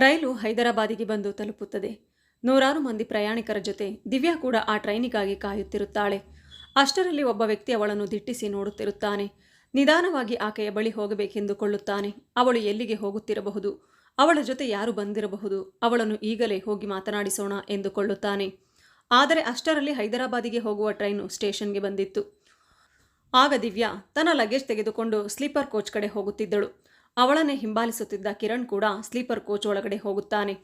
ರೈಲು ಹೈದರಾಬಾದಿಗೆ ಬಂದು ತಲುಪುತ್ತದೆ. ನೂರಾರು ಮಂದಿ ಪ್ರಯಾಣಿಕರ ಜೊತೆ ದಿವ್ಯಾ ಕೂಡ ಆ ಟ್ರೈನಿಗಾಗಿ ಕಾಯುತ್ತಿರುತ್ತಾಳೆ. ಅಷ್ಟರಲ್ಲಿ ಒಬ್ಬ ವ್ಯಕ್ತಿ ಅವಳನ್ನು ದಿಟ್ಟಿಸಿ ನೋಡುತ್ತಿರುತ್ತಾನೆ. ನಿಧಾನವಾಗಿ ಆಕೆಯ ಬಳಿ ಹೋಗಬೇಕೆಂದುಕೊಳ್ಳುತ್ತಾನೆ. ಅವಳು ಎಲ್ಲಿಗೆ ಹೋಗುತ್ತಿರಬಹುದು? ಅವಳ ಜೊತೆ ಯಾರು ಬಂದಿರಬಹುದು? ಅವಳನ್ನು ಈಗಲೇ ಹೋಗಿ ಮಾತನಾಡಿಸೋಣ ಎಂದುಕೊಳ್ಳುತ್ತಾನೆ. ಆದರೆ ಅಷ್ಟರಲ್ಲಿ ಹೈದರಾಬಾದಿಗೆ ಹೋಗುವ ಟ್ರೈನು ಸ್ಟೇಷನ್ಗೆ ಬಂದಿತ್ತು. ಆಗ ದಿವ್ಯಾ ತನ್ನ ಲಗೇಜ್ ತೆಗೆದುಕೊಂಡು ಸ್ಲೀಪರ್ ಕೋಚ್ ಕಡೆ ಹೋಗುತ್ತಿದ್ದಳು. ಅವಳನ್ನೇ ಹಿಂಬಾಲಿಸುತ್ತಿದ್ದ ಕಿರಣ್ ಕೂಡ ಸ್ಲೀಪರ್ ಕೋಚ್ ಒಳಗಡೆ ಹೋಗುತ್ತಾನೆ.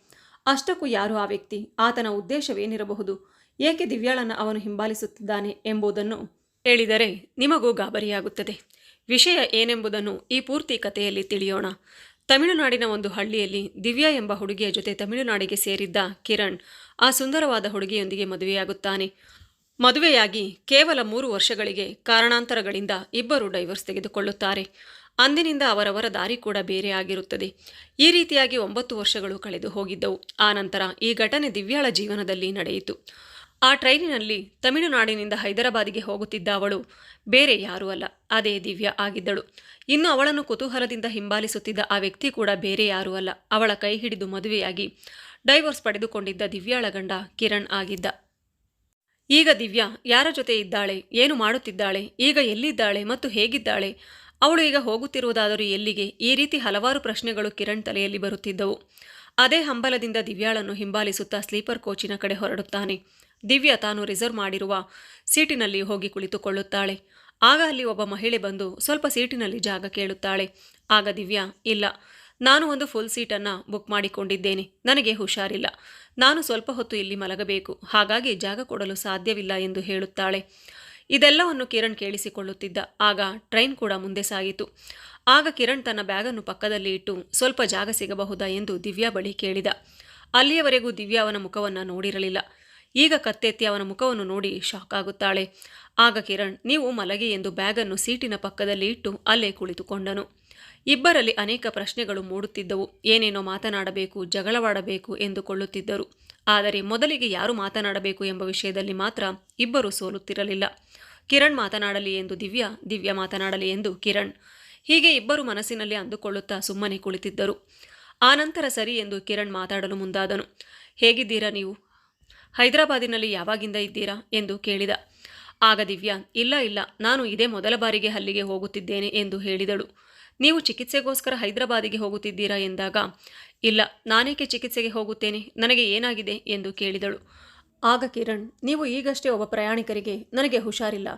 ಅಷ್ಟಕ್ಕೂ ಯಾರು ಆ ವ್ಯಕ್ತಿ? ಆತನ ಉದ್ದೇಶವೇನಿರಬಹುದು? ಏಕೆ ದಿವ್ಯಾಳನ್ನು ಅವನು ಹಿಂಬಾಲಿಸುತ್ತಿದ್ದಾನೆ ಎಂಬುದನ್ನು ಹೇಳಿದರೆ ನಿಮಗೂ ಗಾಬರಿಯಾಗುತ್ತದೆ. ವಿಷಯ ಏನೆಂಬುದನ್ನು ಈ ಪೂರ್ತಿ ಕಥೆಯಲ್ಲಿ ತಿಳಿಯೋಣ. ತಮಿಳುನಾಡಿನ ಒಂದು ಹಳ್ಳಿಯಲ್ಲಿ ದಿವ್ಯಾ ಎಂಬ ಹುಡುಗಿಯ ಜೊತೆ ತಮಿಳುನಾಡಿಗೆ ಸೇರಿದ್ದ ಕಿರಣ್ ಆ ಸುಂದರವಾದ ಹುಡುಗಿಯೊಂದಿಗೆ ಮದುವೆಯಾಗುತ್ತಾನೆ. ಮದುವೆಯಾಗಿ ಕೇವಲ ಮೂರು ವರ್ಷಗಳಿಗೆ ಕಾರಣಾಂತರಗಳಿಂದ ಇಬ್ಬರು ಡೈವರ್ಸ್ ತೆಗೆದುಕೊಳ್ಳುತ್ತಾರೆ. ಅಂದಿನಿಂದ ಅವರವರ ದಾರಿ ಕೂಡ ಬೇರೆ ಆಗಿರುತ್ತದೆ. ಈ ರೀತಿಯಾಗಿ ಒಂಬತ್ತು ವರ್ಷಗಳು ಕಳೆದು ಹೋಗಿದ್ದವು. ಆ ನಂತರ ಈ ಘಟನೆ ದಿವ್ಯಾಳ ಜೀವನದಲ್ಲಿ ನಡೆಯಿತು. ಆ ಟ್ರೈನಿನಲ್ಲಿ ತಮಿಳುನಾಡಿನಿಂದ ಹೈದರಾಬಾದಿಗೆ ಹೋಗುತ್ತಿದ್ದ ಅವಳು ಬೇರೆ ಯಾರೂ ಅಲ್ಲ, ಅದೇ ದಿವ್ಯಾ ಆಗಿದ್ದಳು. ಇನ್ನು ಅವಳನ್ನು ಕುತೂಹಲದಿಂದ ಹಿಂಬಾಲಿಸುತ್ತಿದ್ದ ಆ ವ್ಯಕ್ತಿ ಕೂಡ ಬೇರೆ ಯಾರೂ ಅಲ್ಲ. ಅವಳ ಕೈ ಹಿಡಿದು ಮದುವೆಯಾಗಿ ಡೈವೋರ್ಸ್ ಪಡೆದುಕೊಂಡಿದ್ದ ದಿವ್ಯಾಳ ಗಂಡ ಕಿರಣ್ ಆಗಿದ್ದ. ಈಗ ದಿವ್ಯಾ ಯಾರ ಜೊತೆ ಇದ್ದಾಳೆ, ಏನು ಮಾಡುತ್ತಿದ್ದಾಳೆ, ಈಗ ಎಲ್ಲಿದ್ದಾಳೆ ಮತ್ತು ಹೇಗಿದ್ದಾಳೆ ಅವಳು ಈಗ ಹೋಗುತ್ತಿರುವುದಾದರೂ ಎಲ್ಲಿಗೆ? ಈ ರೀತಿ ಹಲವಾರು ಪ್ರಶ್ನೆಗಳು ಕಿರಣ್ ತಲೆಯಲ್ಲಿ ಬರುತ್ತಿದ್ದವು. ಅದೇ ಹಂಬಲದಿಂದ ದಿವ್ಯಾಳನ್ನು ಹಿಂಬಾಲಿಸುತ್ತಾ ಸ್ಲೀಪರ್ ಕೋಚಿನ ಕಡೆ ಹೊರಡುತ್ತಾನೆ. ದಿವ್ಯಾ ತಾನು ರಿಸರ್ವ್ ಮಾಡಿರುವ ಸೀಟಿನಲ್ಲಿ ಹೋಗಿ ಕುಳಿತುಕೊಳ್ಳುತ್ತಾಳೆ. ಆಗ ಅಲ್ಲಿ ಒಬ್ಬ ಮಹಿಳೆ ಬಂದು ಸ್ವಲ್ಪ ಸೀಟಿನಲ್ಲಿ ಜಾಗ ಕೇಳುತ್ತಾಳೆ. ಆಗ ದಿವ್ಯಾ, ಇಲ್ಲ, ನಾನು ಒಂದು ಫುಲ್ ಸೀಟನ್ನು ಬುಕ್ ಮಾಡಿಕೊಂಡಿದ್ದೇನೆ. ನನಗೆ ಹುಷಾರಿಲ್ಲ. ನಾನು ಸ್ವಲ್ಪ ಹೊತ್ತು ಇಲ್ಲಿ ಮಲಗಬೇಕು. ಹಾಗಾಗಿ ಜಾಗ ಕೊಡಲು ಸಾಧ್ಯವಿಲ್ಲ ಎಂದು ಹೇಳುತ್ತಾಳೆ. ಇದೆಲ್ಲವನ್ನು ಕಿರಣ್ ಕೇಳಿಸಿಕೊಳ್ಳುತ್ತಿದ್ದ. ಆಗ ಟ್ರೈನ್ ಕೂಡ ಮುಂದೆ ಸಾಗಿತು. ಆಗ ಕಿರಣ್ ತನ್ನ ಬ್ಯಾಗನ್ನು ಪಕ್ಕದಲ್ಲಿ ಇಟ್ಟು ಸ್ವಲ್ಪ ಜಾಗ ಸಿಗಬಹುದಾ ಎಂದು ದಿವ್ಯಾ ಬಳಿ ಕೇಳಿದ. ಅಲ್ಲಿಯವರೆಗೂ ದಿವ್ಯಾ ಅವನ ಮುಖವನ್ನು ನೋಡಿರಲಿಲ್ಲ. ಈಗ ಕತ್ತೆತ್ತಿ ಅವನ ಮುಖವನ್ನು ನೋಡಿ ಶಾಕ್ ಆಗುತ್ತಾಳೆ. ಆಗ ಕಿರಣ್, ನೀವು ಮಲಗಿ ಎಂದು ಬ್ಯಾಗನ್ನು ಸೀಟಿನ ಪಕ್ಕದಲ್ಲಿ ಇಟ್ಟು ಅಲ್ಲೇ ಕುಳಿತುಕೊಂಡನು. ಇಬ್ಬರಲ್ಲಿ ಅನೇಕ ಪ್ರಶ್ನೆಗಳು ಮೂಡುತ್ತಿದ್ದವು. ಏನೇನೋ ಮಾತನಾಡಬೇಕು, ಜಗಳವಾಡಬೇಕು ಎಂದುಕೊಳ್ಳುತ್ತಿದ್ದರು. ಆದರೆ ಮೊದಲಿಗೆ ಯಾರು ಮಾತನಾಡಬೇಕು ಎಂಬ ವಿಷಯದಲ್ಲಿ ಮಾತ್ರ ಇಬ್ಬರು ಸೋಲುತ್ತಿರಲಿಲ್ಲ. ಕಿರಣ್ ಮಾತನಾಡಲಿ ಎಂದು ದಿವ್ಯಾ ದಿವ್ಯಾ ಮಾತನಾಡಲಿ ಎಂದು ಕಿರಣ್. ಹೀಗೆ ಇಬ್ಬರು ಮನಸ್ಸಿನಲ್ಲಿ ಅಂದುಕೊಳ್ಳುತ್ತಾ ಸುಮ್ಮನೆ ಕುಳಿತಿದ್ದರು. ಆನಂತರ ಸರಿ ಎಂದು ಕಿರಣ್ ಮಾತಾಡಲು ಮುಂದಾದನು. ಹೇಗಿದ್ದೀರಾ ನೀವು? ಹೈದರಾಬಾದಿನಲ್ಲಿ ಯಾವಾಗಿಂದ ಇದ್ದೀರಾ? ಎಂದು ಕೇಳಿದ. ಆಗ ದಿವ್ಯಾ, ಇಲ್ಲ ಇಲ್ಲ, ನಾನು ಇದೇ ಮೊದಲ ಬಾರಿಗೆ ಅಲ್ಲಿಗೆ ಹೋಗುತ್ತಿದ್ದೇನೆ ಎಂದು ಹೇಳಿದಳು. ನೀವು ಚಿಕಿತ್ಸೆಗೋಸ್ಕರ ಹೈದರಾಬಾದಿಗೆ ಹೋಗುತ್ತಿದ್ದೀರಾ ಎಂದಾಗ, ಇಲ್ಲ, ನಾನೇಕೆ ಚಿಕಿತ್ಸೆಗೆ ಹೋಗುತ್ತೇನೆ? ನನಗೆ ಏನಾಗಿದೆ ಎಂದು ಕೇಳಿದಳು. ಆಗ ಕಿರಣ್, ನೀವು ಈಗಷ್ಟೇ ಒಬ್ಬ ಪ್ರಯಾಣಿಕರಿಗೆ ನನಗೆ ಹುಷಾರಿಲ್ಲ.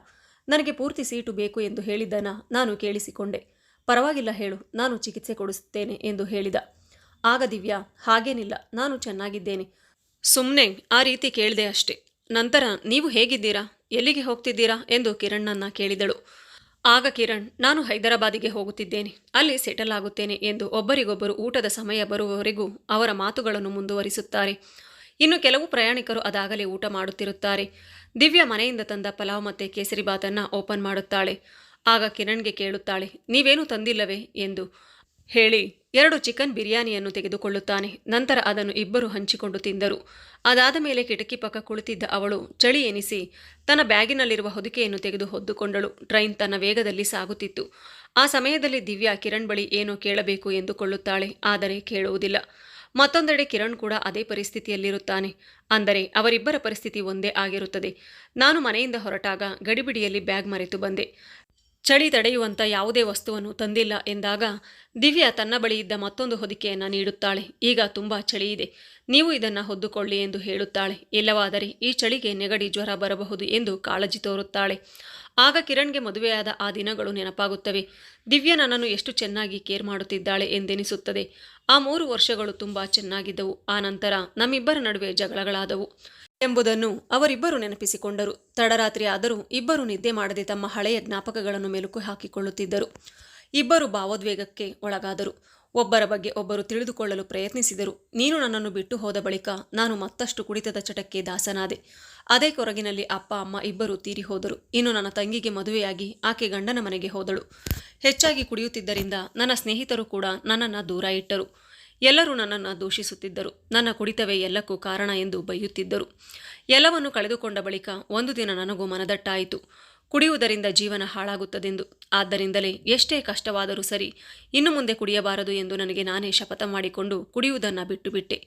ನನಗೆ ಪೂರ್ತಿ ಸೀಟು ಬೇಕು ಎಂದು ಹೇಳಿದ್ದನ ನಾನು ಕೇಳಿಸಿಕೊಂಡೆ. ಪರವಾಗಿಲ್ಲ ಹೇಳು, ನಾನು ಚಿಕಿತ್ಸೆ ಕೊಡಿಸುತ್ತೇನೆ ಎಂದು ಹೇಳಿದ. ಆಗ ದಿವ್ಯಾ, ಹಾಗೇನಿಲ್ಲ, ನಾನು ಚೆನ್ನಾಗಿದ್ದೇನೆ. ಸುಮ್ಮನೆ ಆ ರೀತಿ ಕೇಳಿದೆ ಅಷ್ಟೆ. ನಂತರ ನೀವು ಹೇಗಿದ್ದೀರಾ? ಎಲ್ಲಿಗೆ ಹೋಗ್ತಿದ್ದೀರಾ? ಎಂದು ಕಿರಣ್ಣನ್ನ ಕೇಳಿದಳು. ಆಗ ಕಿರಣ್, ನಾನು ಹೈದರಾಬಾದಿಗೆ ಹೋಗುತ್ತಿದ್ದೇನೆ. ಅಲ್ಲಿ ಸೆಟಲ್ ಆಗುತ್ತೇನೆ ಎಂದು ಒಬ್ಬರಿಗೊಬ್ಬರು ಊಟದ ಸಮಯ ಬರುವವರೆಗೂ ಅವರ ಮಾತುಗಳನ್ನು ಮುಂದುವರಿಸುತ್ತಾರೆ. ಇನ್ನು ಕೆಲವು ಪ್ರಯಾಣಿಕರು ಅದಾಗಲೇ ಊಟ ಮಾಡುತ್ತಿರುತ್ತಾರೆ. ದಿವ್ಯಾ ಮನೆಯಿಂದ ತಂದ ಪಲಾವ್ ಮತ್ತೆ ಕೇಸರಿಬಾತನ್ನು ಓಪನ್ ಮಾಡುತ್ತಾಳೆ. ಆಗ ಕಿರಣ್ಗೆ ಕೇಳುತ್ತಾಳೆ, ನೀವೇನು ತಂದಿಲ್ಲವೇ? ಎಂದು. ಹೇಳಿ ಎರಡು ಚಿಕನ್ ಬಿರಿಯಾನಿಯನ್ನು ತೆಗೆದುಕೊಳ್ಳುತ್ತಾನೆ. ನಂತರ ಅದನ್ನು ಇಬ್ಬರು ಹಂಚಿಕೊಂಡು ತಿಂದರು. ಅದಾದ ಮೇಲೆ ಕಿಟಕಿ ಪಕ್ಕ ಕುಳಿತಿದ್ದ ಅವಳು ಚಳಿ ಎನಿಸಿ ತನ್ನ ಬ್ಯಾಗಿನಲ್ಲಿರುವ ಹೊದಿಕೆಯನ್ನು ತೆಗೆದು ಹೊದ್ದುಕೊಂಡಳು. ಟ್ರೈನ್ ತನ್ನ ವೇಗದಲ್ಲಿ ಸಾಗುತ್ತಿತ್ತು. ಆ ಸಮಯದಲ್ಲಿ ದಿವ್ಯಾ ಕಿರಣ್ ಬಳಿ ಏನೋ ಕೇಳಬೇಕು ಎಂದುಕೊಳ್ಳುತ್ತಾಳೆ. ಆದರೆ ಕೇಳುವುದಿಲ್ಲ. ಮತ್ತೊಂದೆಡೆ ಕಿರಣ್ ಕೂಡ ಅದೇ ಪರಿಸ್ಥಿತಿಯಲ್ಲಿರುತ್ತಾನೆ. ಅಂದರೆ ಅವರಿಬ್ಬರ ಪರಿಸ್ಥಿತಿ ಒಂದೇ ಆಗಿರುತ್ತದೆ. ನಾನು ಮನೆಯಿಂದ ಹೊರಟಾಗ ಗಡಿಬಿಡಿಯಲ್ಲಿ ಬ್ಯಾಗ್ ಮರೆತು ಬಂದೆ. ಚಳಿ ತಡೆಯುವಂಥ ಯಾವುದೇ ವಸ್ತುವನ್ನು ತಂದಿಲ್ಲ ಎಂದಾಗ ದಿವ್ಯಾ ತನ್ನ ಬಳಿ ಇದ್ದ ಮತ್ತೊಂದು ಹೊದಿಕೆಯನ್ನು ನೀಡುತ್ತಾಳೆ. ಈಗ ತುಂಬ ಚಳಿ ಇದೆ. ನೀವು ಇದನ್ನು ಹೊದ್ದುಕೊಳ್ಳಿ ಎಂದು ಹೇಳುತ್ತಾಳೆ. ಇಲ್ಲವಾದರೆ ಈ ಚಳಿಗೆ ನೆಗಡಿ ಜ್ವರ ಬರಬಹುದು ಎಂದು ಕಾಳಜಿ ತೋರುತ್ತಾಳೆ. ಆಗ ಕಿರಣ್ಗೆ ಮದುವೆಯಾದ ಆ ದಿನಗಳು ನೆನಪಾಗುತ್ತವೆ. ದಿವ್ಯ ನನ್ನನ್ನು ಎಷ್ಟು ಚೆನ್ನಾಗಿ ಕೇರ್ ಮಾಡುತ್ತಿದ್ದಾಳೆ ಎಂದೆನಿಸುತ್ತದೆ. ಆ ಮೂರು ವರ್ಷಗಳು ತುಂಬ ಚೆನ್ನಾಗಿದ್ದವು. ಆ ನಂತರ ನಮ್ಮಿಬ್ಬರ ನಡುವೆ ಜಗಳಗಳಾದವು. ಎಂಬುದನ್ನು ಅವರಿಬ್ಬರು ನೆನಪಿಸಿಕೊಂಡರು. ತಡರಾತ್ರಿ ಆದರೂ ಇಬ್ಬರು ನಿದ್ದೆ ಮಾಡದೆ ತಮ್ಮ ಹಳೆಯ ಜ್ಞಾಪಕಗಳನ್ನು ಮೆಲುಕು ಹಾಕಿಕೊಳ್ಳುತ್ತಿದ್ದರು. ಇಬ್ಬರು ಭಾವೋದ್ವೇಗಕ್ಕೆ ಒಳಗಾದರು. ಒಬ್ಬರ ಬಗ್ಗೆ ಒಬ್ಬರು ತಿಳಿದುಕೊಳ್ಳಲು ಪ್ರಯತ್ನಿಸಿದರು. ನೀನು ನನ್ನನ್ನು ಬಿಟ್ಟು ಹೋದ ಬಳಿಕ ನಾನು ಮತ್ತಷ್ಟು ಕುಡಿತದ ಚಟಕ್ಕೆ ದಾಸನಾದೆ. ಅದೇ ಕೊರಗಿನಲ್ಲಿ ಅಪ್ಪ, ಅಮ್ಮ ಇಬ್ಬರು ತೀರಿ ಹೋದರು. ಇನ್ನು ನನ್ನ ತಂಗಿಗೆ ಮದುವೆಯಾಗಿ ಆಕೆ ಗಂಡನ ಮನೆಗೆ ಹೋದಳು. ಹೆಚ್ಚಾಗಿ ಕುಡಿಯುತ್ತಿದ್ದರಿಂದ ನನ್ನ ಸ್ನೇಹಿತರು ಕೂಡ ನನ್ನನ್ನು ದೂರ ಇಟ್ಟರು. ಎಲ್ಲರೂ ನನ್ನನ್ನು ದೂಷಿಸುತ್ತಿದ್ದರು. ನನ್ನ ಕುಡಿತವೇ ಎಲ್ಲಕ್ಕೂ ಕಾರಣ ಎಂದು ಬೈಯುತ್ತಿದ್ದರು ಎಲ್ಲವನ್ನು ಕಳೆದುಕೊಂಡ ಬಳಿಕ ಒಂದು ದಿನ ನನಗೂ ಮನದಟ್ಟಾಯಿತು. ಕುಡಿಯುವುದರಿಂದ ಜೀವನ ಹಾಳಾಗುತ್ತದೆಂದು. ಆದ್ದರಿಂದಲೇ ಎಷ್ಟೇ ಕಷ್ಟವಾದರೂ ಸರಿ, ಇನ್ನು ಮುಂದೆ ಕುಡಿಯಬಾರದು ಎಂದು ನನಗೆ ನಾನೇ ಶಪಥ ಮಾಡಿಕೊಂಡು ಕುಡಿಯುವುದನ್ನು ಬಿಟ್ಟು ಬಿಟ್ಟೆ.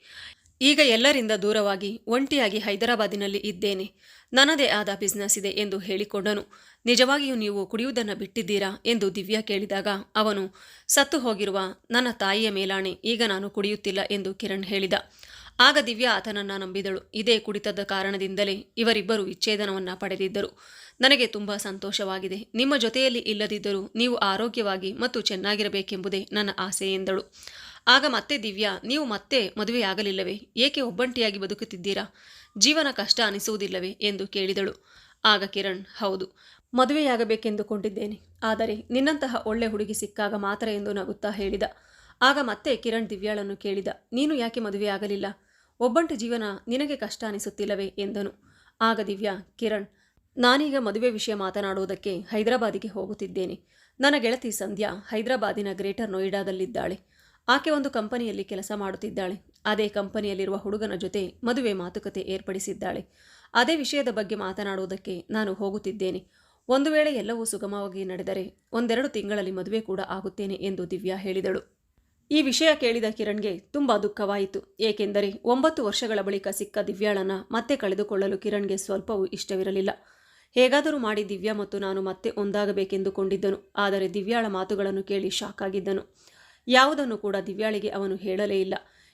ಈಗ ಎಲ್ಲರಿಂದ ದೂರವಾಗಿ ಒಂಟಿಯಾಗಿ ಹೈದರಾಬಾದಿನಲ್ಲಿ ಇದ್ದೇನೆ. ನನ್ನದೇ ಆದ ಬಿಸ್ನೆಸ್ ಇದೆ ಎಂದು ಹೇಳಿಕೊಂಡನು. ನಿಜವಾಗಿಯೂ ನೀವು ಕುಡಿಯುವುದನ್ನು ಬಿಟ್ಟಿದ್ದೀರಾ ಎಂದು ದಿವ್ಯಾ ಕೇಳಿದಾಗ ಅವನು, ಸತ್ತು ಹೋಗಿರುವ ನನ್ನ ತಾಯಿಯ ಮೇಲಾಣೆ, ಈಗ ನಾನು ಕುಡಿಯುತ್ತಿಲ್ಲ ಎಂದು ಕಿರಣ್ ಹೇಳಿದ. ಆಗ ದಿವ್ಯಾ ಆತನನ್ನು ನಂಬಿದಳು. ಇದೇ ಕುಡಿತದ ಕಾರಣದಿಂದಲೇ ಇವರಿಬ್ಬರು ವಿಚ್ಛೇದನವನ್ನು ಪಡೆದಿದ್ದರು. ನನಗೆ ತುಂಬ ಸಂತೋಷವಾಗಿದೆ. ನಿಮ್ಮ ಜೊತೆಯಲ್ಲಿ ಇಲ್ಲದಿದ್ದರೂ ನೀವು ಆರೋಗ್ಯವಾಗಿ ಮತ್ತು ಚೆನ್ನಾಗಿರಬೇಕೆಂಬುದೇ ನನ್ನ ಆಸೆ ಎಂದಳು. ಆಗ ಮತ್ತೆ ದಿವ್ಯಾ, ನೀವು ಮತ್ತೆ ಮದುವೆಯಾಗಲಿಲ್ಲವೇ? ಏಕೆ ಒಬ್ಬಂಟಿಯಾಗಿ ಬದುಕುತ್ತಿದ್ದೀರಾ? ಜೀವನ ಕಷ್ಟ ಅನಿಸುವುದಿಲ್ಲವೇ? ಎಂದು ಕೇಳಿದಳು. ಆಗ ಕಿರಣ್, ಹೌದು, ಮದುವೆಯಾಗಬೇಕೆಂದುಕೊಂಡಿದ್ದೇನೆ. ಆದರೆ ನಿನ್ನಂತಹ ಒಳ್ಳೆ ಹುಡುಗಿ ಸಿಕ್ಕಾಗ ಮಾತ್ರ ಎಂದು ನಗುತ್ತಾ ಹೇಳಿದ. ಆಗ ಮತ್ತೆ ಕಿರಣ್ ದಿವ್ಯಾಳನ್ನು ಕೇಳಿದ. ನೀನು ಯಾಕೆ ಮದುವೆಯಾಗಲಿಲ್ಲ? ಒಬ್ಬಂಟಿ ಜೀವನ ನಿನಗೆ ಕಷ್ಟ ಅನಿಸುತ್ತಿಲ್ಲವೇ? ಎಂದನು. ಆಗ ದಿವ್ಯಾ, ಕಿರಣ್, ನಾನೀಗ ಮದುವೆ ವಿಷಯ ಮಾತನಾಡುವುದಕ್ಕೆ ಹೈದರಾಬಾದಿಗೆ ಹೋಗುತ್ತಿದ್ದೇನೆ. ನನ್ನ ಗೆಳತಿ ಸಂಧ್ಯಾ ಹೈದರಾಬಾದಿನ ಗ್ರೇಟರ್ ನೋಯ್ಡಾದಲ್ಲಿದ್ದಾಳೆ. ಆಕೆ ಒಂದು ಕಂಪನಿಯಲ್ಲಿ ಕೆಲಸ ಮಾಡುತ್ತಿದ್ದಾಳೆ. ಅದೇ ಕಂಪನಿಯಲ್ಲಿರುವ ಹುಡುಗನ ಜೊತೆ ಮದುವೆ ಮಾತುಕತೆ ಏರ್ಪಡಿಸಿದ್ದಾಳೆ. ಅದೇ ವಿಷಯದ ಬಗ್ಗೆ ಮಾತನಾಡುವುದಕ್ಕೆ ನಾನು ಹೋಗುತ್ತಿದ್ದೇನೆ. ಒಂದು ವೇಳೆ ಎಲ್ಲವೂ ಸುಗಮವಾಗಿ ನಡೆದರೆ ಒಂದೆರಡು ತಿಂಗಳಲ್ಲಿ ಮದುವೆ ಕೂಡ ಆಗುತ್ತೇನೆ ಎಂದು ದಿವ್ಯಾ ಹೇಳಿದಳು. ಈ ವಿಷಯ ಕೇಳಿದ ಕಿರಣ್ಗೆ ತುಂಬಾ ದುಃಖವಾಯಿತು. ಏಕೆಂದರೆ ಒಂಬತ್ತು ವರ್ಷಗಳ ಬಳಿಕ ಸಿಕ್ಕ ದಿವ್ಯಾಳನ್ನ ಮತ್ತೆ ಕಳೆದುಕೊಳ್ಳಲು ಕಿರಣ್ಗೆ ಸ್ವಲ್ಪವೂ ಇಷ್ಟವಿರಲಿಲ್ಲ. ಹೇಗಾದರೂ ಮಾಡಿ ದಿವ್ಯಾ ಮತ್ತು ನಾನು ಮತ್ತೆ ಒಂದಾಗಬೇಕೆಂದುಕೊಂಡಿದ್ದನು. ಆದರೆ ದಿವ್ಯಾಳ ಮಾತುಗಳನ್ನು ಕೇಳಿ ಶಾಕ್ ಆಗಿದ್ದನು. ಯಾವುದನ್ನು ಕೂಡ ದಿವ್ಯಾಳಿಗೆ ಅವನು ಹೇಳಲೇ ಇಲ್ಲ.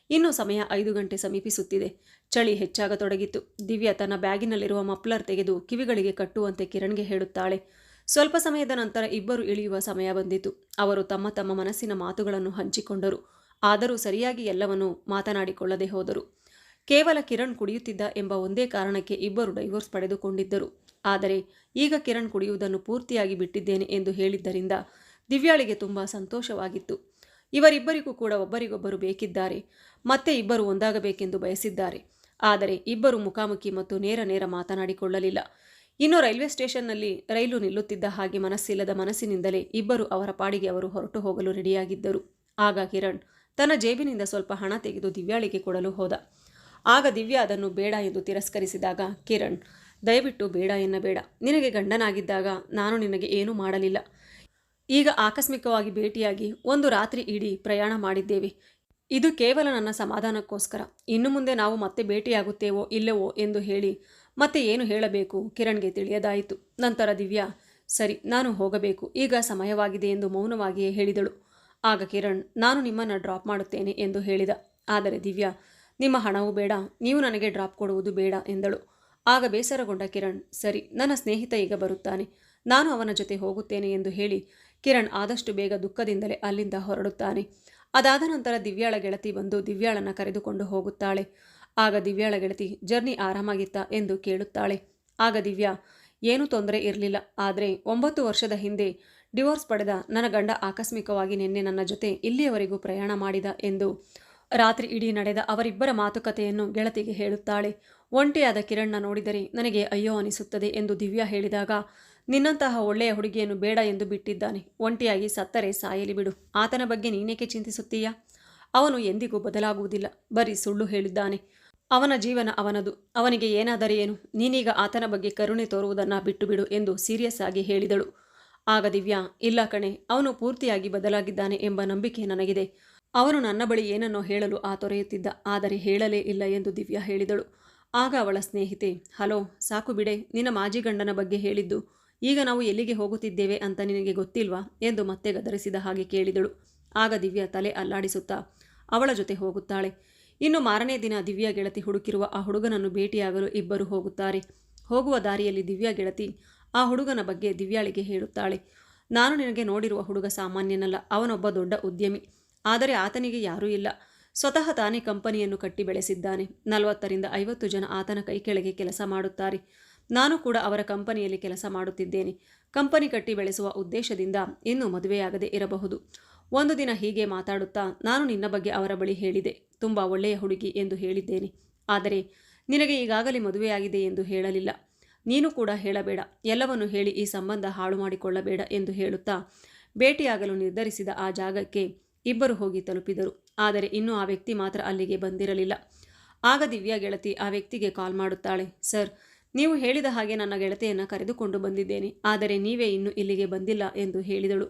ಇನ್ನು ಸಮಯ ಐದು ಗಂಟೆ ಸಮೀಪಿಸುತ್ತಿದೆ. ಚಳಿ ಹೆಚ್ಚಾಗತೊಡಗಿತ್ತು ದಿವ್ಯಾ ತನ್ನ ಬ್ಯಾಗಿನಲ್ಲಿರುವ ಮಫ್ಲರ್ ತೆಗೆದು ಕಿವಿಗಳಿಗೆ ಕಟ್ಟುವಂತೆ ಕಿರಣ್ಗೆ ಹೇಳುತ್ತಾಳೆ. ಸ್ವಲ್ಪ ಸಮಯದ ನಂತರ ಇಬ್ಬರು ಇಳಿಯುವ ಸಮಯ ಬಂದಿತು. ಅವರು ತಮ್ಮ ತಮ್ಮ ಮನಸ್ಸಿನ ಮಾತುಗಳನ್ನು ಹಂಚಿಕೊಂಡರು. ಆದರೂ ಸರಿಯಾಗಿ ಎಲ್ಲವನ್ನೂ ಮಾತನಾಡಿಕೊಳ್ಳದೆ ಹೋದರು. ಕೇವಲ ಕಿರಣ್ ಕುಡಿಯುತ್ತಿದ್ದ ಎಂಬ ಒಂದೇ ಕಾರಣಕ್ಕೆ ಇಬ್ಬರು ಡೈವೋರ್ಸ್ ಪಡೆದುಕೊಂಡಿದ್ದರು. ಆದರೆ ಈಗ ಕಿರಣ್ ಕುಡಿಯುವುದನ್ನು ಪೂರ್ತಿಯಾಗಿ ಬಿಟ್ಟಿದ್ದೇನೆ ಎಂದು ಹೇಳಿದ್ದರಿಂದ ದಿವ್ಯಾಳಿಗೆ ತುಂಬ ಸಂತೋಷವಾಗಿತ್ತು. ಇವರಿಬ್ಬರಿಗೂ ಕೂಡ ಒಬ್ಬರಿಗೊಬ್ಬರು ಬೇಕಿದ್ದಾರೆ. ಮತ್ತೆ ಇಬ್ಬರು ಒಂದಾಗಬೇಕೆಂದು ಬಯಸಿದ್ದಾರೆ. ಆದರೆ ಇಬ್ಬರು ಮುಖಾಮುಖಿ ಮತ್ತು ನೇರ ನೇರ ಮಾತನಾಡಿಕೊಳ್ಳಲಿಲ್ಲ. ಇನ್ನು ರೈಲ್ವೆ ಸ್ಟೇಷನ್ನಲ್ಲಿ ರೈಲು ನಿಲ್ಲುತ್ತಿದ್ದ ಹಾಗೆ ಮನಸ್ಸಿಲ್ಲದ ಮನಸ್ಸಿನಿಂದಲೇ ಇಬ್ಬರು ಅವರ ಪಾಡಿಗೆ ಅವರು ಹೊರಟು ಹೋಗಲು ರೆಡಿಯಾಗಿದ್ದರು. ಆಗ ಕಿರಣ್ ತನ್ನ ಜೇಬಿನಿಂದ ಸ್ವಲ್ಪ ಹಣ ತೆಗೆದು ದಿವ್ಯಾಳಿಗೆ ಕೊಡಲು ಹೋದ. ಆಗ ದಿವ್ಯಾ ಅದನ್ನು ಬೇಡ ಎಂದು ತಿರಸ್ಕರಿಸಿದಾಗ ಕಿರಣ್, ದಯವಿಟ್ಟು ಬೇಡ ಎನ್ನಬೇಡ. ನಿನಗೆ ಗಂಡನಾಗಿದ್ದಾಗ ನಾನು ನಿನಗೆ ಏನೂ ಮಾಡಲಿಲ್ಲ. ಈಗ ಆಕಸ್ಮಿಕವಾಗಿ ಭೇಟಿಯಾಗಿ ಒಂದು ರಾತ್ರಿ ಇಡೀ ಪ್ರಯಾಣ ಮಾಡಿದ್ದೇವೆ. ಇದು ಕೇವಲ ನನ್ನ ಸಮಾಧಾನಕ್ಕೋಸ್ಕರ. ಇನ್ನು ಮುಂದೆ ನಾವು ಮತ್ತೆ ಭೇಟಿಯಾಗುತ್ತೇವೋ ಇಲ್ಲವೋ ಎಂದು ಹೇಳಿ ಮತ್ತೆ ಏನು ಹೇಳಬೇಕು ಕಿರಣ್ಗೆ ತಿಳಿಯದಾಯಿತು. ನಂತರ ದಿವ್ಯಾ, ಸರಿ, ನಾನು ಹೋಗಬೇಕು. ಈಗ ಸಮಯವಾಗಿದೆ ಎಂದು ಮೌನವಾಗಿಯೇ ಹೇಳಿದಳು. ಆಗ ಕಿರಣ್, ನಾನು ನಿಮ್ಮನ್ನು ಡ್ರಾಪ್ ಮಾಡುತ್ತೇನೆ ಎಂದು ಹೇಳಿದ. ಆದರೆ ದಿವ್ಯಾ, ನಿಮ್ಮ ಹಣವೂ ಬೇಡ. ನೀವು ನನಗೆ ಡ್ರಾಪ್ ಕೊಡುವುದು ಬೇಡ ಎಂದಳು. ಆಗ ಬೇಸರಗೊಂಡ ಕಿರಣ್, ಸರಿ, ನನ್ನ ಸ್ನೇಹಿತ ಈಗ ಬರುತ್ತಾನೆ. ನಾನು ಅವನ ಜೊತೆ ಹೋಗುತ್ತೇನೆ ಎಂದು ಹೇಳಿ ಕಿರಣ್ ಆದಷ್ಟು ಬೇಗ ದುಃಖದಿಂದಲೇ ಅಲ್ಲಿಂದ ಹೊರಡುತ್ತಾನೆ. ಅದಾದ ನಂತರ ದಿವ್ಯಾಳ ಗೆಳತಿ ಬಂದು ದಿವ್ಯಾಳನ್ನು ಕರೆದುಕೊಂಡು ಹೋಗುತ್ತಾಳೆ. ಆಗ ದಿವ್ಯಾಳ ಗೆಳತಿ, ಜರ್ನಿ ಆರಾಮಾಗಿತ್ತಾ? ಎಂದು ಕೇಳುತ್ತಾಳೆ. ಆಗ ದಿವ್ಯಾ, ಏನೂ ತೊಂದರೆ ಇರಲಿಲ್ಲ. ಆದರೆ ಒಂಬತ್ತು ವರ್ಷದ ಹಿಂದೆ ಡಿವೋರ್ಸ್ ಪಡೆದ ನನ್ನ ಗಂಡ ಆಕಸ್ಮಿಕವಾಗಿ ನಿನ್ನೆ ನನ್ನ ಜೊತೆ ಇಲ್ಲಿಯವರೆಗೂ ಪ್ರಯಾಣ ಮಾಡಿದ ಎಂದು ರಾತ್ರಿ ಇಡೀ ನಡೆದ ಅವರಿಬ್ಬರ ಮಾತುಕತೆಯನ್ನು ಗೆಳತಿಗೆ ಹೇಳುತ್ತಾಳೆ. ಒಂಟಿಯಾದ ಕಿರಣ್ನ ನೋಡಿದರೆ ನನಗೆ ಅಯ್ಯೋ ಅನಿಸುತ್ತದೆ ಎಂದು ದಿವ್ಯಾ ಹೇಳಿದಾಗ ನಿನ್ನಂತಹ ಒಳ್ಳೆಯ ಹುಡುಗಿಯನ್ನು ಬೇಡ ಎಂದು ಬಿಟ್ಟಿದ್ದಾನೆ. ಒಂಟಿಯಾಗಿ ಸತ್ತರೆ ಸಾಯಲಿ ಬಿಡು. ಆತನ ಬಗ್ಗೆ ನೀನೇಕೆ ಚಿಂತಿಸುತ್ತೀಯಾ? ಅವನು ಎಂದಿಗೂ ಬದಲಾಗುವುದಿಲ್ಲ. ಬರೀ ಸುಳ್ಳು ಹೇಳಿದ್ದಾನೆ. ಅವನ ಜೀವನ ಅವನದು. ಅವನಿಗೆ ಏನಾದರೆ ಏನು? ನೀನೀಗ ಆತನ ಬಗ್ಗೆ ಕರುಣೆ ತೋರುವುದನ್ನು ಬಿಟ್ಟು ಬಿಡು ಎಂದು ಸೀರಿಯಸ್ ಆಗಿ ಹೇಳಿದಳು. ಆಗ ದಿವ್ಯಾ, ಇಲ್ಲ ಕಣೆ, ಅವನು ಪೂರ್ತಿಯಾಗಿ ಬದಲಾಗಿದ್ದಾನೆ ಎಂಬ ನಂಬಿಕೆ ನನಗಿದೆ. ಅವನು ನನ್ನ ಬಳಿ ಏನನ್ನೋ ಹೇಳಲು ಆ ತೊರೆಯುತ್ತಿದ್ದ, ಆದರೆ ಹೇಳಲೇ ಇಲ್ಲ ಎಂದು ದಿವ್ಯಾ ಹೇಳಿದಳು. ಆಗ ಅವಳ ಸ್ನೇಹಿತೆ, ಹಲೋ, ಸಾಕು ಬಿಡೆ, ನಿನ್ನ ಮಾಜಿ ಗಂಡನ ಬಗ್ಗೆ ಹೇಳಿದ್ದು ಈಗ ನಾವು ಎಲ್ಲಿಗೆ ಹೋಗುತ್ತಿದ್ದೇವೆ ಅಂತ ನಿನಗೆ ಗೊತ್ತಿಲ್ವಾ? ಎಂದು ಮತ್ತೆ ಗದರಿಸಿದ ಹಾಗೆ ಕೇಳಿದಳು. ಆಗ ದಿವ್ಯ ತಲೆ ಅಲ್ಲಾಡಿಸುತ್ತಾ ಅವಳ ಜೊತೆ ಹೋಗುತ್ತಾಳೆ. ಇನ್ನು ಮಾರನೇ ದಿನ ದಿವ್ಯಾ ಗೆಳತಿ ಹುಡುಕಿರುವ ಆ ಹುಡುಗನನ್ನು ಭೇಟಿಯಾಗಲು ಇಬ್ಬರು ಹೋಗುತ್ತಾರೆ. ಹೋಗುವ ದಾರಿಯಲ್ಲಿ ದಿವ್ಯಾ ಗೆಳತಿ ಆ ಹುಡುಗನ ಬಗ್ಗೆ ದಿವ್ಯಾಳಿಗೆ ಹೇಳುತ್ತಾಳೆ. ನಾನು ನಿನಗೆ ನೋಡಿರುವ ಹುಡುಗ ಸಾಮಾನ್ಯನಲ್ಲ, ಅವನೊಬ್ಬ ದೊಡ್ಡ ಉದ್ಯಮಿ. ಆದರೆ ಆತನಿಗೆ ಯಾರೂ ಇಲ್ಲ. ಸ್ವತಃ ತಾನೇ ಕಂಪನಿಯನ್ನು ಕಟ್ಟಿ ಬೆಳೆಸಿದ್ದಾನೆ. ನಲವತ್ತರಿಂದ ಐವತ್ತು ಜನ ಆತನ ಕೈ ಕೆಳಗೆ ಕೆಲಸ ಮಾಡುತ್ತಾರೆ. ನಾನು ಕೂಡ ಅವರ ಕಂಪನಿಯಲ್ಲಿ ಕೆಲಸ ಮಾಡುತ್ತಿದ್ದೇನೆ. ಕಂಪನಿ ಕಟ್ಟಿ ಬೆಳೆಸುವ ಉದ್ದೇಶದಿಂದ ಇನ್ನೂ ಮದುವೆಯಾಗದೇ ಇರಬಹುದು. ಒಂದು ದಿನ ಹೀಗೆ ಮಾತಾಡುತ್ತಾ ನಾನು ನಿನ್ನ ಬಗ್ಗೆ ಅವರ ಬಳಿ ಹೇಳಿದೆ. ತುಂಬ ಒಳ್ಳೆಯ ಹುಡುಗಿ ಎಂದು ಹೇಳಿದ್ದೇನೆ. ಆದರೆ ನಿನಗೆ ಈಗಾಗಲೇ ಮದುವೆಯಾಗಿದೆ ಎಂದು ಹೇಳಲಿಲ್ಲ. ನೀನು ಕೂಡ ಹೇಳಬೇಡ. ಎಲ್ಲವನ್ನು ಹೇಳಿ ಈ ಸಂಬಂಧ ಹಾಳು ಮಾಡಿಕೊಳ್ಳಬೇಡ ಎಂದು ಹೇಳುತ್ತಾ ಭೇಟಿಯಾಗಲು ನಿರ್ಧರಿಸಿದ ಆ ಜಾಗಕ್ಕೆ ಇಬ್ಬರು ಹೋಗಿ ತಲುಪಿದರು. ಆದರೆ ಇನ್ನೂ ಆ ವ್ಯಕ್ತಿ ಮಾತ್ರ ಅಲ್ಲಿಗೆ ಬಂದಿರಲಿಲ್ಲ. ಆಗ ದಿವ್ಯಾ ಗೆಳತಿ ಆ ವ್ಯಕ್ತಿಗೆ ಕಾಲ್ ಮಾಡುತ್ತಾಳೆ. ಸರ್ ನೀವು ಹೇಳಿದ ಹಾಗೆ ನನ್ನ ಗೆಳತಿಯನ್ನು ಕರೆದುಕೊಂಡು ಬಂದಿದ್ದೇನೆ. ಆದರೆ ನೀವೇ ಇನ್ನೂ ಇಲ್ಲಿಗೆ ಬಂದಿಲ್ಲ ಎಂದು ಹೇಳಿದಳು.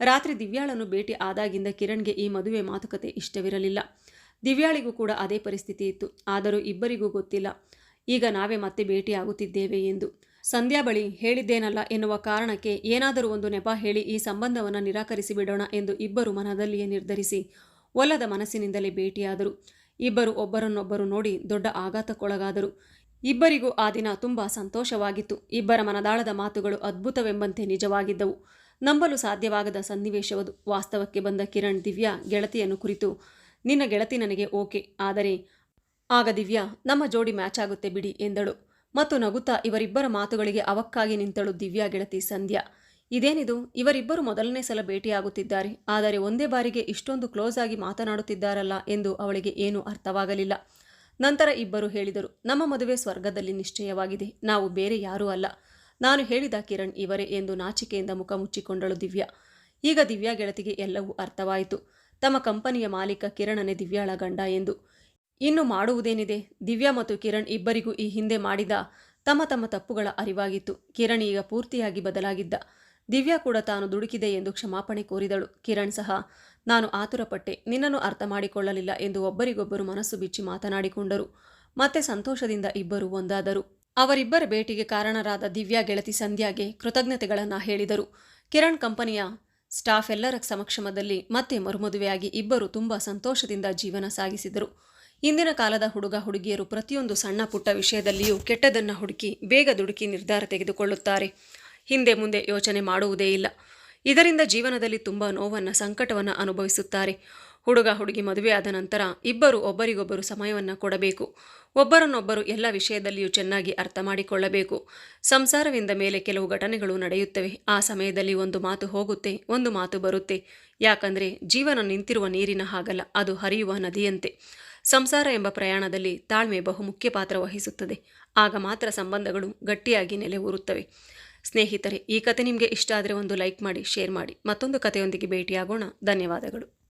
ರಾತ್ರಿ ದಿವ್ಯಾಳನ್ನು ಭೇಟಿ ಆದಾಗಿಂದ ಕಿರಣ್ಗೆ ಈ ಮದುವೆ ಮಾತುಕತೆ ಇಷ್ಟವಿರಲಿಲ್ಲ. ದಿವ್ಯಾಳಿಗೂ ಕೂಡ ಅದೇ ಪರಿಸ್ಥಿತಿ ಇತ್ತು. ಆದರೂ ಇಬ್ಬರಿಗೂ ಗೊತ್ತಿಲ್ಲ. ಈಗ ನಾವೇ ಮತ್ತೆ ಭೇಟಿಯಾಗುತ್ತಿದ್ದೇವೆ ಎಂದು. ಸಂಧ್ಯಾ ಬಳಿ ಹೇಳಿದ್ದೇನಲ್ಲ ಎನ್ನುವ ಕಾರಣಕ್ಕೆ ಏನಾದರೂ ಒಂದು ನೆಪ ಹೇಳಿ ಈ ಸಂಬಂಧವನ್ನು ನಿರಾಕರಿಸಿ ಬಿಡೋಣ ಎಂದು ಇಬ್ಬರು ಮನದಲ್ಲಿಯೇ ನಿರ್ಧರಿಸಿ ಒಲ್ಲದ ಮನಸ್ಸಿನಿಂದಲೇ ಭೇಟಿಯಾದರು. ಇಬ್ಬರು ಒಬ್ಬರನ್ನೊಬ್ಬರು ನೋಡಿ ದೊಡ್ಡ ಆಘಾತಕ್ಕೊಳಗಾದರು. ಇಬ್ಬರಿಗೂ ಆ ದಿನ ತುಂಬ ಸಂತೋಷವಾಗಿತ್ತು. ಇಬ್ಬರ ಮನದಾಳದ ಮಾತುಗಳು ಅದ್ಭುತವೆಂಬಂತೆ ನಿಜವಾಗಿದ್ದವು. ನಂಬಲು ಸಾಧ್ಯವಾಗದ ಸನ್ನಿವೇಶವದು. ವಾಸ್ತವಕ್ಕೆ ಬಂದ ಕಿರಣ್ ದಿವ್ಯಾ ಗೆಳತಿಯನ್ನು ಕುರಿತು, ನಿನ್ನ ಗೆಳತಿ ನನಗೆ ಓಕೆ, ಆದರೆ ಆಗ ದಿವ್ಯಾ, ನಮ್ಮ ಜೋಡಿ ಮ್ಯಾಚ್ ಆಗುತ್ತೆ ಬಿಡಿ ಎಂದಳು. ಮತ್ತು ನಗುತ್ತಾ ಇವರಿಬ್ಬರ ಮಾತುಗಳಿಗೆ ಅವಕ್ಕಾಗಿ ನಿಂತಳು ದಿವ್ಯಾ ಗೆಳತಿ ಸಂಧ್ಯಾ. ಇದೇನಿದು? ಇವರಿಬ್ಬರು ಮೊದಲನೇ ಸಲ ಭೇಟಿಯಾಗುತ್ತಿದ್ದಾರೆ. ಆದರೆ ಒಂದೇ ಬಾರಿಗೆ ಇಷ್ಟೊಂದು ಕ್ಲೋಸ್ ಆಗಿ ಮಾತನಾಡುತ್ತಿದ್ದಾರಲ್ಲ ಎಂದು ಅವಳಿಗೆ ಏನೂ ಅರ್ಥವಾಗಲಿಲ್ಲ. ನಂತರ ಇಬ್ಬರು ಹೇಳಿದರು, ನಮ್ಮ ಮದುವೆ ಸ್ವರ್ಗದಲ್ಲಿ ನಿಶ್ಚಯವಾಗಿದೆ, ನಾವು ಬೇರೆ ಯಾರೂ ಅಲ್ಲ. ನಾನು ಹೇಳಿದ ಕಿರಣ್ ಇವರೇ ಎಂದು ನಾಚಿಕೆಯಿಂದ ಮುಖ ಮುಚ್ಚಿಕೊಂಡಳು ದಿವ್ಯಾ. ಈಗ ದಿವ್ಯಾ ಗೆಳತಿಗೆ ಎಲ್ಲವೂ ಅರ್ಥವಾಯಿತು. ತಮ್ಮ ಕಂಪನಿಯ ಮಾಲೀಕ ಕಿರಣನೇ ದಿವ್ಯಾಳ ಗಂಡ ಎಂದು. ಇನ್ನು ಮಾಡುವುದೇನಿದೆ? ದಿವ್ಯಾ ಮತ್ತು ಕಿರಣ್ ಇಬ್ಬರಿಗೂ ಈ ಹಿಂದೆ ಮಾಡಿದ ತಮ್ಮ ತಮ್ಮ ತಪ್ಪುಗಳ ಅರಿವಾಗಿತ್ತು. ಕಿರಣ್ ಈಗ ಪೂರ್ತಿಯಾಗಿ ಬದಲಾಗಿದ್ದ. ದಿವ್ಯಾ ಕೂಡ ತಾನು ದುಡುಕಿದೆ ಎಂದು ಕ್ಷಮಾಪಣೆ ಕೋರಿದಳು. ಕಿರಣ್ ಸಹ ನಾನು ಆತುರಪಟ್ಟೆ, ನಿನ್ನನ್ನು ಅರ್ಥ ಮಾಡಿಕೊಳ್ಳಲಿಲ್ಲ ಎಂದು ಒಬ್ಬರಿಗೊಬ್ಬರು ಮನಸ್ಸು ಬಿಚ್ಚಿ ಮಾತನಾಡಿಕೊಂಡರು. ಮತ್ತೆ ಸಂತೋಷದಿಂದ ಇಬ್ಬರು ಒಂದಾದರು. ಅವರಿಬ್ಬರ ಭೇಟಿಗೆ ಕಾರಣರಾದ ದಿವ್ಯಾ ಗೆಳತಿ ಸಂಧ್ಯಾಗೆ ಕೃತಜ್ಞತೆಗಳನ್ನು ಹೇಳಿದರು. ಕಿರಣ್ ಕಂಪನಿಯ ಸ್ಟಾಫ್ ಎಲ್ಲರ ಸಮಕ್ಷಮದಲ್ಲಿ ಮತ್ತೆ ಮರುಮದುವೆಯಾಗಿ ಇಬ್ಬರು ತುಂಬ ಸಂತೋಷದಿಂದ ಜೀವನ ಸಾಗಿಸಿದರು. ಇಂದಿನ ಕಾಲದ ಹುಡುಗ ಹುಡುಗಿಯರು ಪ್ರತಿಯೊಂದು ಸಣ್ಣ ಪುಟ್ಟ ವಿಷಯದಲ್ಲಿಯೂ ಕೆಟ್ಟದನ್ನು ಹುಡುಕಿ, ಬೇಗ ದುಡುಕಿ ನಿರ್ಧಾರ ತೆಗೆದುಕೊಳ್ಳುತ್ತಾರೆ. ಹಿಂದೆ ಮುಂದೆ ಯೋಚನೆ ಮಾಡುವುದೇ ಇಲ್ಲ. ಇದರಿಂದ ಜೀವನದಲ್ಲಿ ತುಂಬ ನೋವನ್ನು, ಸಂಕಟವನ್ನು ಅನುಭವಿಸುತ್ತಾರೆ. ಹುಡುಗ ಹುಡುಗಿ ಮದುವೆಯಾದ ನಂತರ ಇಬ್ಬರು ಒಬ್ಬರಿಗೊಬ್ಬರು ಸಮಯವನ್ನು ಕೊಡಬೇಕು. ಒಬ್ಬರನ್ನೊಬ್ಬರು ಎಲ್ಲ ವಿಷಯದಲ್ಲಿಯೂ ಚೆನ್ನಾಗಿ ಅರ್ಥ ಮಾಡಿಕೊಳ್ಳಬೇಕು. ಸಂಸಾರವಿಂದ ಮೇಲೆ ಕೆಲವು ಘಟನೆಗಳು ನಡೆಯುತ್ತವೆ. ಆ ಸಮಯದಲ್ಲಿ ಒಂದು ಮಾತು ಹೋಗುತ್ತೆ, ಒಂದು ಮಾತು ಬರುತ್ತೆ. ಯಾಕಂದರೆ ಜೀವನ ನಿಂತಿರುವ ನೀರಿನ ಹಾಗಲ್ಲ, ಅದು ಹರಿಯುವ ನದಿಯಂತೆ. ಸಂಸಾರ ಎಂಬ ಪ್ರಯಾಣದಲ್ಲಿ ತಾಳ್ಮೆ ಬಹುಮುಖ್ಯ ಪಾತ್ರ ವಹಿಸುತ್ತದೆ. ಆಗ ಮಾತ್ರ ಸಂಬಂಧಗಳು ಗಟ್ಟಿಯಾಗಿ ನೆಲೆ ಊರುತ್ತವೆ ಸ್ನೇಹಿತರೆ, ಈ ಕತೆ ನಿಮಗೆ ಇಷ್ಟ ಆದರೆ ಒಂದು ಲೈಕ್ ಮಾಡಿ ಶೇರ್ ಮಾಡಿ. ಮತ್ತೊಂದು ಕಥೆಯೊಂದಿಗೆ ಭೇಟಿಯಾಗೋಣ. ಧನ್ಯವಾದಗಳು.